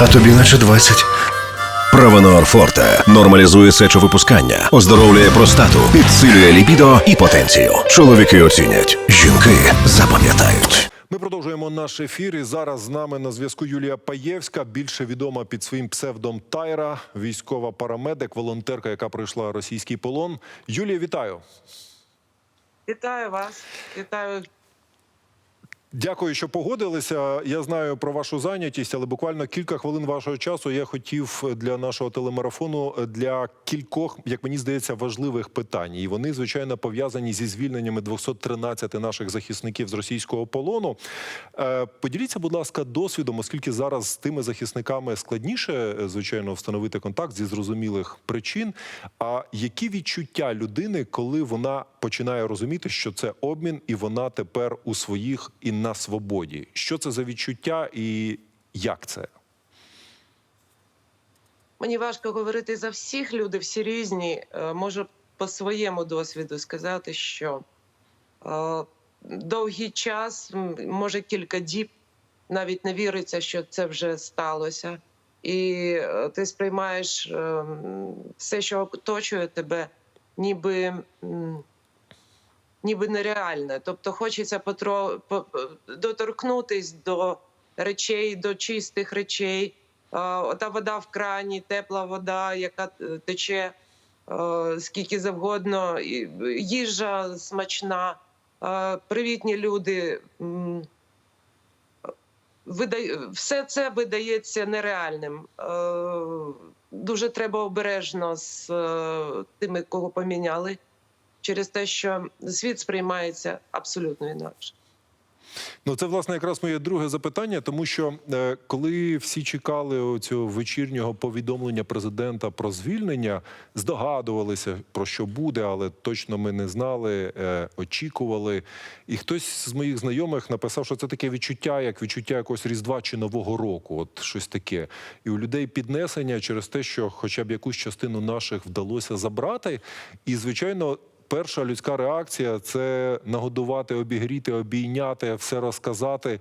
а тобі наче 20. Правонор Форте нормалізує сечовипускання, оздоровлює простату, підсилює лібідо і потенцію. Чоловіки оцінять, жінки запам'ятають. Ми продовжуємо наш ефір. І зараз з нами на зв'язку Юлія Паєвська, більше відома під своїм псевдом Тайра, військова парамедик, волонтерка, яка пройшла російський полон. Юлія, вітаю. Вітаю вас, вітаю. Дякую, що погодилися. Я знаю про вашу зайнятість, але буквально кілька хвилин вашого часу я хотів для нашого телемарафону для кількох, як мені здається, важливих питань. І вони, звичайно, пов'язані зі звільненнями 213 наших захисників з російського полону. Е, Поділіться, будь ласка, досвідом, оскільки зараз з тими захисниками складніше, е, звичайно, встановити контакт зі зрозумілих причин. А які відчуття людини, коли вона починає розуміти, що це обмін, і вона тепер у своїх і на свободі? Що це за відчуття і як це? Мені важко говорити за всіх люди, всі різні. Е, Можу по своєму досвіду сказати, що е, довгий час, може кілька діб, навіть не віриться, що це вже сталося. І е, ти сприймаєш е, все, що оточує тебе, ніби. Ніби нереальне. Тобто хочеться потро... по- доторкнутись до речей, до чистих речей. А, Ота вода в крані, тепла вода, яка е, тече е, скільки завгодно, їжа смачна, е, привітні люди. Все це видається нереальним. Е, Дуже треба обережно з е, тими, кого поміняли, через те, що світ сприймається абсолютно інакше. Ну, це власне якраз моє друге запитання, тому що е, коли всі чекали цього вечірнього повідомлення президента про звільнення, здогадувалися про що буде, але точно ми не знали, е, очікували. І хтось з моїх знайомих написав, що це таке відчуття, як відчуття якогось різдва чи нового року, от щось таке. І у людей піднесення через те, що хоча б якусь частину наших вдалося забрати, і звичайно. Перша людська реакція це нагодувати, обігріти, обійняти, все розказати.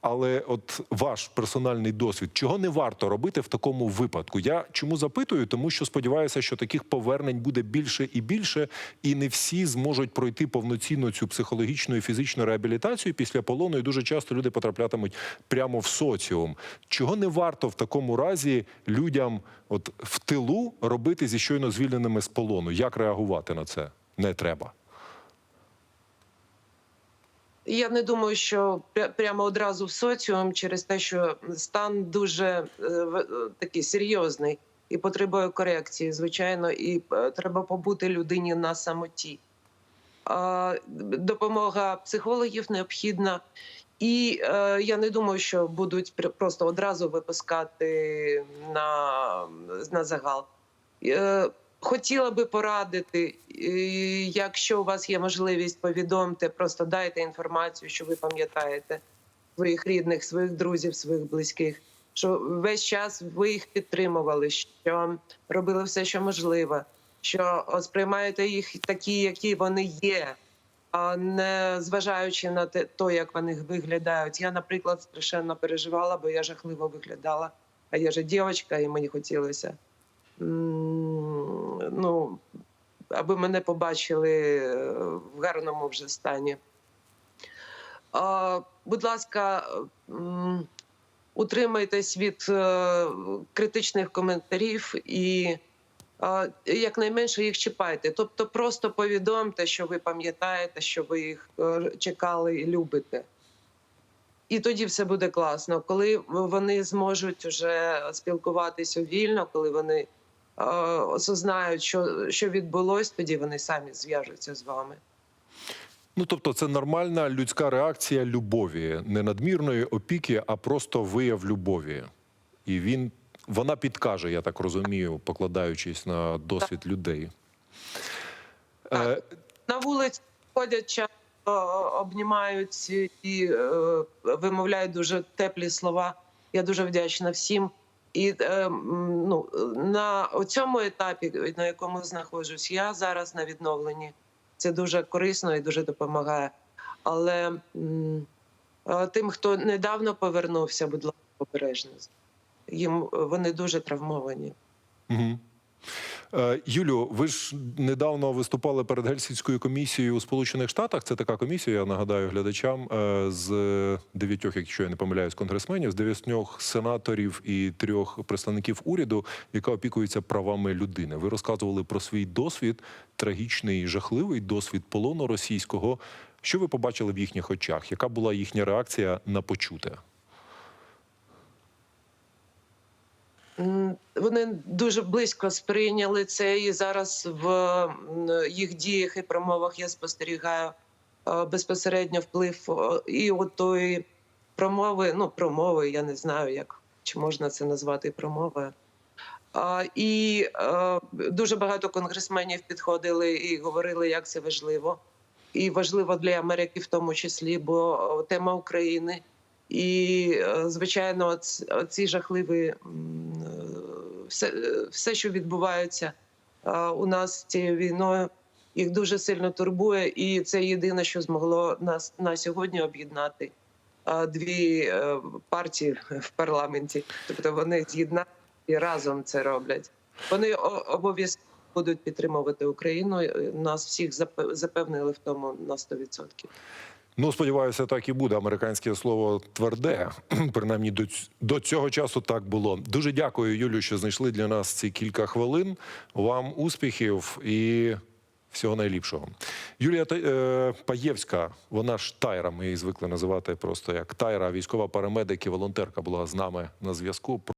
Але от ваш персональний досвід, чого не варто робити в такому випадку? Я чому запитую? Тому що сподіваюся, що таких повернень буде більше і більше, і не всі зможуть пройти повноцінну цю психологічну і фізичну реабілітацію після полону. І дуже часто люди потраплятимуть прямо в соціум. Чого не варто в такому разі людям, от в тилу, робити зі щойно звільненими з полону? Як реагувати на це? Не треба. Я не думаю, що прямо одразу в соціум через те, що стан дуже е, е, такий серйозний і потребує корекції, звичайно, і е, треба побути людині на самоті. Допомога психологів необхідна. І я не думаю, що будуть пр- просто одразу випускати на, на загал. Хотіла би порадити, якщо у вас є можливість, повідомте, просто дайте інформацію, що ви пам'ятаєте своїх рідних, своїх друзів, своїх близьких. Що весь час ви їх підтримували, що робили все, що можливе, що сприймаєте їх такі, які вони є, а не зважаючи на те, то, як вони виглядають. Я, наприклад, страшенно переживала, бо я жахливо виглядала. А я же дівчинка, і мені хотілося ну, аби мене побачили е, в гарному вже стані. Будь ласка, утримайтесь від е, критичних коментарів і якнайменше їх чіпайте. Тобто просто повідомте, що ви пам'ятаєте, що ви їх е, чекали і любите. І тоді все буде класно. Коли вони зможуть вже спілкуватися вільно, коли вони осознають, що, що відбулось, тоді вони самі зв'яжуться з вами. Ну тобто, це нормальна людська реакція любові, не надмірної опіки, а просто вияв любові. І він вона підкаже, я так розумію, покладаючись на досвід людей. Е, На вулиці ходять часто, обнімають і е, вимовляють дуже теплі слова. Я дуже вдячна всім. І е, ну, на цьому етапі, на якому знаходжусь, я зараз на відновленні. Це дуже корисно і дуже допомагає. Але тим, хто недавно повернувся, будь ласка, обережно. їм вони дуже травмовані. Угу. Е, Юлю, ви ж недавно виступали перед Гельсінською комісією у Сполучених Штатах. Це така комісія, я нагадаю глядачам, е, з дев'ятьох, якщо я не помиляюсь, конгресменів, з дев'ятьох сенаторів і трьох представників уряду, яка опікується правами людини. Ви розказували про свій досвід, трагічний, жахливий досвід полону російського. Що ви побачили в їхніх очах? Яка була їхня реакція на почуте? Вони дуже близько сприйняли це, і зараз в їх діях і промовах я спостерігаю е, безпосередньо вплив е, і от тої промови, ну промови, я не знаю, як чи можна це назвати промовою. І е, дуже багато конгресменів підходили і говорили, як це важливо, і важливо для Америки в тому числі, бо тема України. І, звичайно, ці жахливі все, все, що відбувається е, у нас цією війною, їх дуже сильно турбує, і це єдине, що змогло нас на сьогодні об'єднати е, дві е, партії в парламенті. Тобто вони з'єднані і разом це роблять. Вони обов'язково будуть підтримувати Україну. Нас всіх запевнили в тому на 100%. Ну, сподіваюся, так і буде. Американське слово тверде. Принаймні до, до цього часу так було. Дуже дякую, Юлю, що знайшли для нас ці кілька хвилин. Вам успіхів і всього найліпшого. Юлія е, Паєвська, вона ж Тайра, ми її звикли називати просто як Тайра, військова парамедик і волонтерка була з нами на зв'язку.